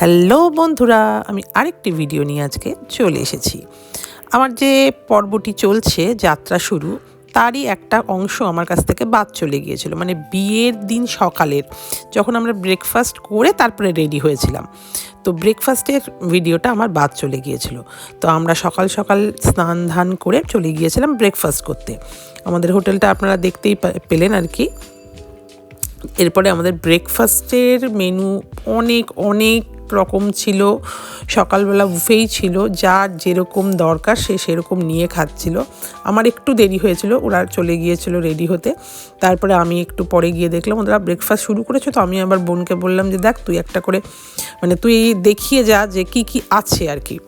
Hello বন্ধুরা, আমি আরেকটি ভিডিও নিয়ে আজকে চলে এসেছি। আমার যে পর্বটি চলছে, যাত্রা শুরু, তারই একটা অংশ আমার কাছ থেকে বাদ চলে গিয়েছিল মানে বিয়ের দিন সকালের, যখন আমরা ব্রেকফাস্ট করে তারপরে রেডি হয়েছিলাম। তো ব্রেকফাস্টের ভিডিওটা আমার বাদ চলে গিয়েছিল। তো আমরা সকাল সকাল স্নান ধান করে চলে গিয়েছিলাম ব্রেকফাস্ট করতে। আমাদের হোটেলটা আপনারা দেখতেই পেলেন আর কি। এরপরে আমাদের ব্রেকফাস্টের মেনু অনেক অনেক রকম ছিল, সকালবেলা বুফেই ছিল যার যেরকম দরকার সে সেরকম নিয়ে খাচ্ছিল। আমার একটু দেরি হয়েছিল, ওরা চলে গিয়েছিল রেডি হতে। তারপরে আমি একটু পরে গিয়ে দেখলাম ওরা ব্রেকফাস্ট শুরু করেছে? তো আমি আবার বোনকে বললাম যে, দেখ, তুই একটা করে মানে তুই দেখিয়ে যা যে কি কি আছে আর কি।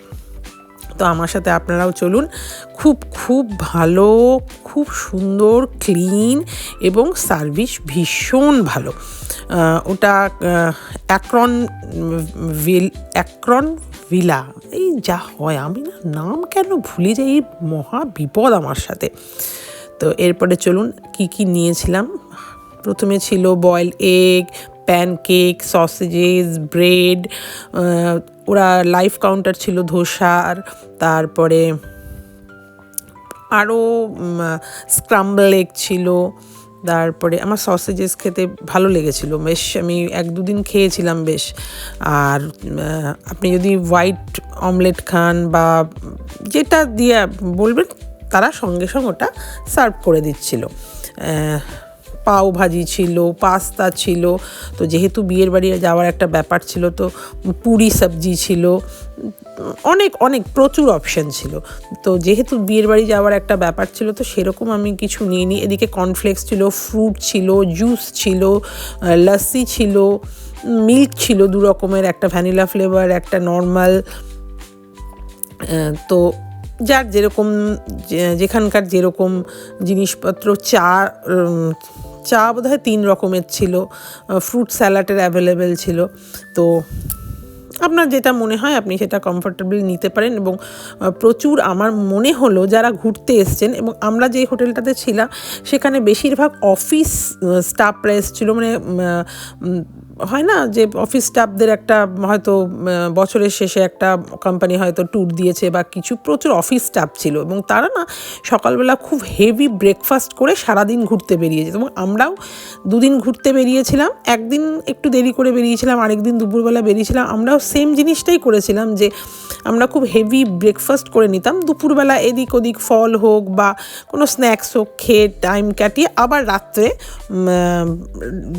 তো আমার সাথে আপনারাও চলুন। খুব খুব ভালো, খুব সুন্দর ক্লিন এবং সার্ভিস ভীষণ ভালো। ওটা অ্যাক্রন ভিল অ্যাক্রন ভিলা এই যা হয়, আমি না নাম কেন ভুলে যাই? এই মহা বিপদ আমার সাথে। তো এরপরে চলুন, কি কি নিয়েছিলাম? প্রথমে ছিল boil egg pancake sausages bread ওরা লাইফ কাউন্টার ছিল ধোসার, তারপরে আরও স্ক্রাম্বল এগ ছিল। তারপরে আমার সসেজেস খেতে ভালো লেগেছিল। বেশ, আমি এক দুদিন খেয়েছিলাম বেশ। আর আপনি যদি হোয়াইট অমলেট খান বা যেটা দিয়ে বলবেন, তারা সঙ্গে সঙ্গে ওটা সার্ভ করে দিচ্ছিল। পাও ভাজি ছিল, পাস্তা ছিল। তো যেহেতু বিয়ের বাড়ি যাওয়ার একটা ব্যাপার ছিল, তো পুরি সবজি ছিল। অনেক অনেক, প্রচুর অপশান ছিল। তো যেহেতু বিয়ের বাড়ি যাওয়ার একটা ব্যাপার ছিল, তো সেরকম আমি কিছু নিইনি। এদিকে কর্নফ্লেক্স ছিল ফ্রুট ছিল জুস ছিল লস্যি ছিল মিল্ক ছিল দু রকমের, একটা ভ্যানিলা ফ্লেভার একটা নর্মাল তো যার যেরকম যেখানকার যেরকম জিনিসপত্র, চা চা বোধহয় তিন রকমের ছিল ফ্রুট স্যালাডের অ্যাভেলেবেল ছিল। তো আপনার যেটা মনে হয় আপনি সেটা কমফর্টেবলি নিতে পারেন এবং প্রচুর আমার মনে হলো যারা ঘুরতে এসছেন এবং আমরা যে হোটেলটাতে ছিলাম, সেখানে বেশিরভাগ অফিস স্টাফরা এসেছিল। মানে হয় না যে অফিস স্টাফদের একটা, হয়তো বছরের শেষে একটা কোম্পানি হয়তো ট্যুর দিয়েছে বা কিছু, প্রচুর অফিস স্টাফ ছিল এবং তারা না সকালবেলা খুব হেভি ব্রেকফাস্ট করে সারাদিন ঘুরতে বেরিয়েছে। এবং আমরাও দুদিন ঘুরতে বেরিয়েছিলাম, একদিন একটু দেরি করে বেরিয়েছিলাম, আরেকদিন দুপুরবেলা বেরিয়েছিলাম। আমরাও সেম জিনিসটাই করেছিলাম যে আমরা খুব হেভি ব্রেকফাস্ট করে নিতাম। দুপুরবেলা এদিক ওদিক ফল হোক বা কোনো স্ন্যাক্স হোক, খেয়ে টাইম কাটিয়ে আবার রাত্রে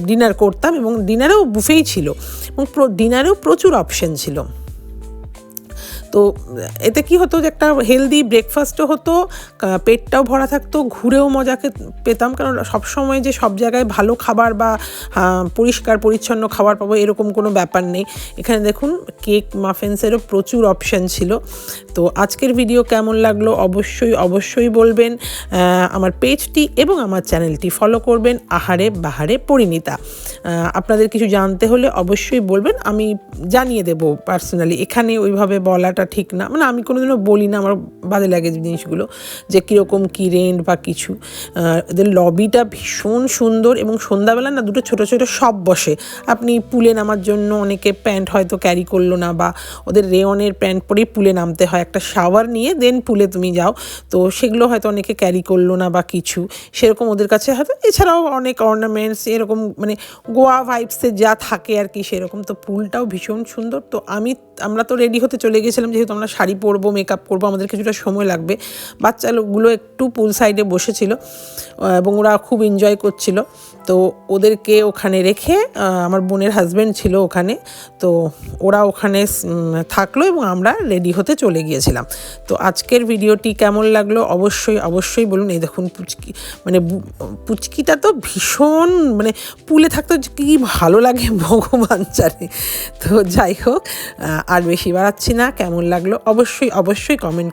ডিনার করতাম এবং ডিনারেও বুফেই ছিল এবং ডিনারেও প্রচুর অপশন ছিল। তো এতে কি হতো যে একটা হেলদি ব্রেকফাস্টও হতো পেটটাও ভরা থাকতো, ঘুরেও মজাকে পেতাম। কারণ সবসময় যে সব জায়গায় ভালো খাবার বা পরিষ্কার, পরিচ্ছন্ন খাবার পাবো এরকম কোনো ব্যাপার নেই। এখানে দেখুন কেক মাফেন্সেরও প্রচুর অপশান ছিল। তো আজকের ভিডিও কেমন লাগল অবশ্যই অবশ্যই বলবেন। আমার পেজটি এবং আমার চ্যানেলটি ফলো করবেন আহারে বাহারে পরিণীতা। আপনাদের কিছু জানতে হলে অবশ্যই বলবেন, আমি জানিয়ে দেব পার্সোনালি এখানে ওইভাবে বলাটা বলাটা ঠিক না। মানে আমি কোনোদিনও বলি না আমার বাদে লাগে জিনিসগুলো, যে কীরকম কী রেন্ট বা কিছু। এদের লবিটা ভীষণ সুন্দর এবং সন্ধ্যাবেলা না দুটো ছোটো ছোটো সব বসে। আপনি পুলে নামার জন্য অনেকে প্যান্ট হয়তো ক্যারি করল না বা ওদের রেওনের প্যান্ট পরেই পুলে নামতে হয়। একটা শাওয়ার নিয়ে দেন পুলে তুমি যাও। তো সেগুলো হয়তো অনেকে ক্যারি করল না বা কিছু। সেরকম ওদের কাছে হয়তো, এছাড়াও অনেক অর্নামেন্টস এরকম মানে গোয়া ভাইবসে যা থাকে আর কি সেরকম। তো পুলটাও ভীষণ সুন্দর। তো আমি আমরা তো রেডি হতে চলে গেছিলাম যেহেতু আমরা শাড়ি পরবো মেকআপ করব, আমাদের কিছুটা সময় লাগবে। বাচ্চা লোকগুলো একটু পুল সাইডে বসেছিল এবং ওরা খুব এনজয় করছিল। তো ওদেরকে ওখানে রেখে আমার বোনের হাজব্যান্ড ছিল ওখানে, তো ওরা ওখানে থাকল এবং আমরা রেডি হতে চলে গিয়েছিলাম। তো আজকের ভিডিওটি কেমন লাগল? অবশ্যই অবশ্যই বলুন। এই দেখুন পুচকি মানে পুচকিটা তো ভীষণ মানে পুলে থাকতো কি ভালো লাগে ভগবান জানে। তো যাই হোক আর বেশি বাড়াচ্ছি না। কেমন লাগল? অবশ্যই অবশ্যই কমেন্ট